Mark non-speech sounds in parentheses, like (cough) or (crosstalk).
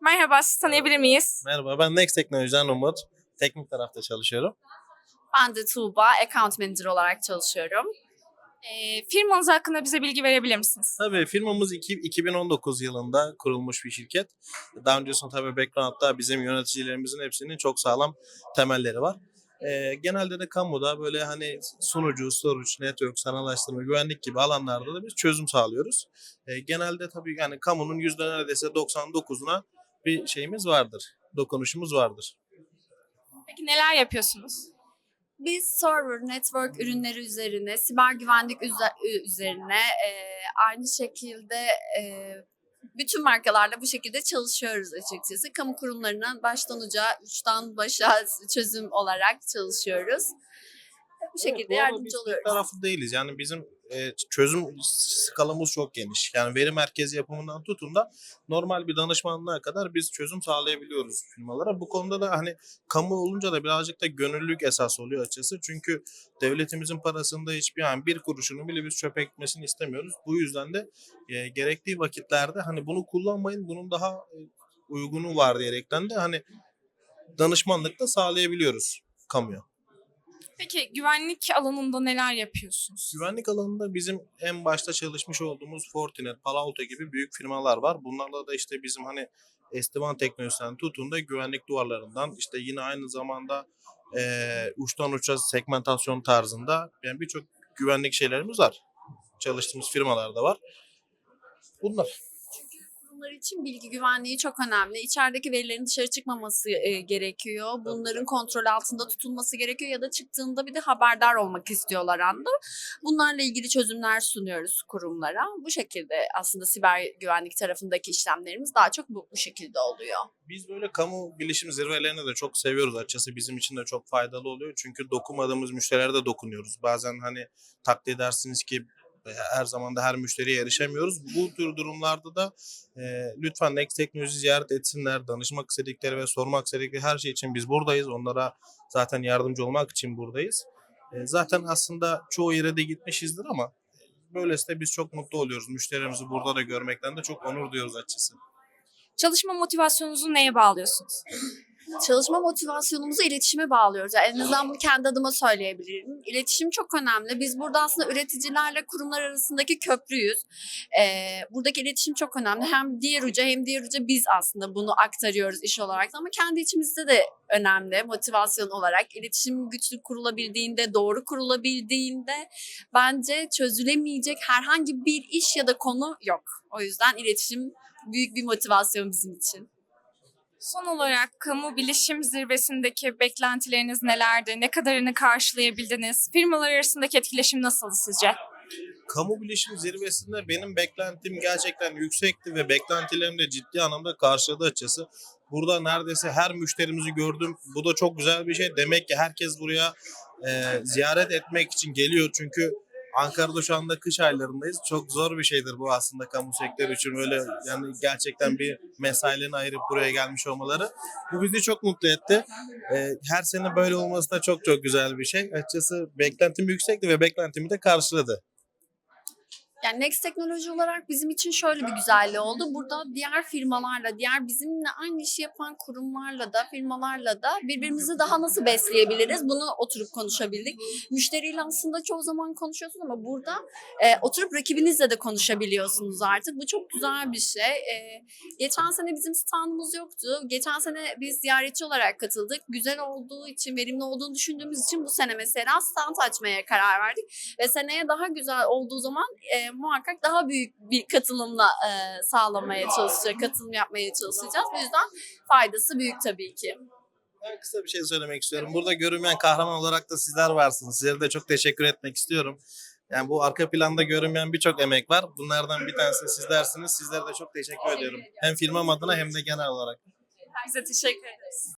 Merhaba, sizi tanıyabilir miyiz? Merhaba, ben Next Teknolojiden Umut. Teknik tarafta çalışıyorum. Ben de Tuğba, account manager olarak çalışıyorum. Ee, firmanız hakkında bize bilgi verebilir misiniz? Tabii firmamız iki- 2019 yılında kurulmuş bir şirket. Daha öncesinde tabii background'da bizim yöneticilerimizin hepsinin çok sağlam temelleri var. Ee, genelde de kamuda böyle hani sunucu, storage, network, sanayileştirme, güvenlik gibi alanlarda da biz çözüm sağlıyoruz. Ee, genelde tabii yani kamunun yüzde neredeyse 99'una bir şeyimiz vardır, dokunuşumuz vardır. Peki neler yapıyorsunuz? Biz server, network ürünleri üzerine, siber güvenlik üze- üzerine e, aynı şekilde e, bütün markalarla bu şekilde çalışıyoruz açıkçası. Kamu kurumlarına baştan uca, uçtan başa (laughs) çözüm olarak çalışıyoruz. Bu şekilde Evet, biz yardımcı oluyoruz. tarafı değiliz. Yani bizim e, çözüm skalamız çok geniş. Yani veri merkezi yapımından tutun da normal bir danışmanlığa kadar biz çözüm sağlayabiliyoruz firmalara. Bu konuda da hani kamu olunca da birazcık da gönüllülük esas oluyor açıkçası. Çünkü devletimizin parasında hiçbir yani bir kuruşunu bile biz çöpe gitmesini istemiyoruz. Bu yüzden de e, gerektiği vakitlerde hani bunu kullanmayın bunun daha e, uygunu var diyerekten de hani danışmanlık da sağlayabiliyoruz kamuya. Peki güvenlik alanında neler yapıyorsunuz? Güvenlik alanında bizim en başta çalışmış olduğumuz Fortinet, Palo Alto gibi büyük firmalar var. Bunlarla da işte bizim hani SD-WAN teknolojisinden tutun da güvenlik duvarlarından işte yine aynı zamanda eee, uçtan uça segmentasyon tarzında yani birçok güvenlik şeylerimiz var. Çalıştığımız firmalarda var. Bunlar. Kurumlar için bilgi güvenliği çok önemli. İçerideki verilerin dışarı çıkmaması e, gerekiyor. Bunların kontrol altında tutulması gerekiyor ya da çıktığında bir de haberdar olmak istiyorlar anda. Bunlarla ilgili çözümler sunuyoruz kurumlara. Bu şekilde aslında siber güvenlik tarafındaki işlemlerimiz daha çok bu, bu şekilde oluyor. Biz böyle kamu bilişim zirvelerini de çok seviyoruz açıkçası. Bizim için de çok faydalı oluyor. Çünkü dokunmadığımız müşterilere de dokunuyoruz. Bazen hani takdir edersiniz ki her zaman da her müşteriye erişemiyoruz. Bu tür durumlarda da e, lütfen Next Teknoloji ziyaret etsinler. Danışmak istedikleri ve sormak istedikleri her şey için biz buradayız. Onlara zaten yardımcı olmak için buradayız. E, zaten aslında çoğu yere de gitmişizdir ama böylesi de biz çok mutlu oluyoruz. Müşterimizi burada da görmekten de çok onur duyuyoruz açıkçası. Çalışma motivasyonunuzu neye bağlıyorsunuz? Çalışma motivasyonumuzu iletişime bağlıyoruz. Yani en azından bunu kendi adıma söyleyebilirim. İletişim çok önemli. Biz burada aslında üreticilerle kurumlar arasındaki köprüyüz. Ee, buradaki iletişim çok önemli. Hem diğer uca hem diğer uca biz aslında bunu aktarıyoruz iş olarak ama kendi içimizde de önemli motivasyon olarak. İletişim güçlü kurulabildiğinde, doğru kurulabildiğinde bence çözülemeyecek herhangi bir iş ya da konu yok. O yüzden iletişim büyük bir motivasyon bizim için. Son olarak kamu bilişim zirvesindeki beklentileriniz nelerdi? Ne kadarını karşılayabildiniz? Firmalar arasındaki etkileşim nasıldı sizce? kamu bilişim zirvesinde benim beklentim gerçekten yüksekti ve beklentilerim de ciddi anlamda karşıladı açıkçası. Burada neredeyse her müşterimizi gördüm. Bu da çok güzel bir şey. Demek ki herkes buraya e, ziyaret etmek için geliyor. Çünkü Ankara'da şu anda kış aylarındayız. Çok zor bir şeydir bu aslında kamu sektörü için. Öyle yani gerçekten bir mesailerini ayırıp buraya gelmiş olmaları. Bu bizi çok mutlu etti. E, her sene böyle olması da çok çok güzel bir şey. Açıkçası beklentim yüksekti ve beklentimi de karşıladı. Yani Next Teknoloji olarak bizim için şöyle bir güzelliği oldu. Burada diğer firmalarla, diğer bizimle aynı işi yapan kurumlarla da, firmalarla da birbirimizi daha nasıl besleyebiliriz bunu oturup konuşabildik. Müşteriyle aslında çoğu zaman konuşuyorsunuz ama burada e, oturup rakibinizle de konuşabiliyorsunuz artık. Bu çok güzel bir şey. E, geçen sene bizim standımız yoktu. Geçen sene biz ziyaretçi olarak katıldık. Güzel olduğu için, verimli olduğunu düşündüğümüz için bu sene mesela stand açmaya karar verdik. Ve seneye daha güzel olduğu zaman e, muhakkak daha büyük bir katılımla e, sağlamaya çalışacağız, katılım yapmaya çalışacağız. O yüzden faydası büyük tabii ki. Ben kısa bir şey söylemek istiyorum. Burada görünmeyen kahraman olarak da sizler varsınız. Sizlere de çok teşekkür etmek istiyorum. Yani bu arka planda görünmeyen birçok emek var. Bunlardan bir tanesi sizlersiniz. Sizlere de çok teşekkür ediyorum. Hem firmam adına hem de genel olarak. Bize teşekkür ederiz.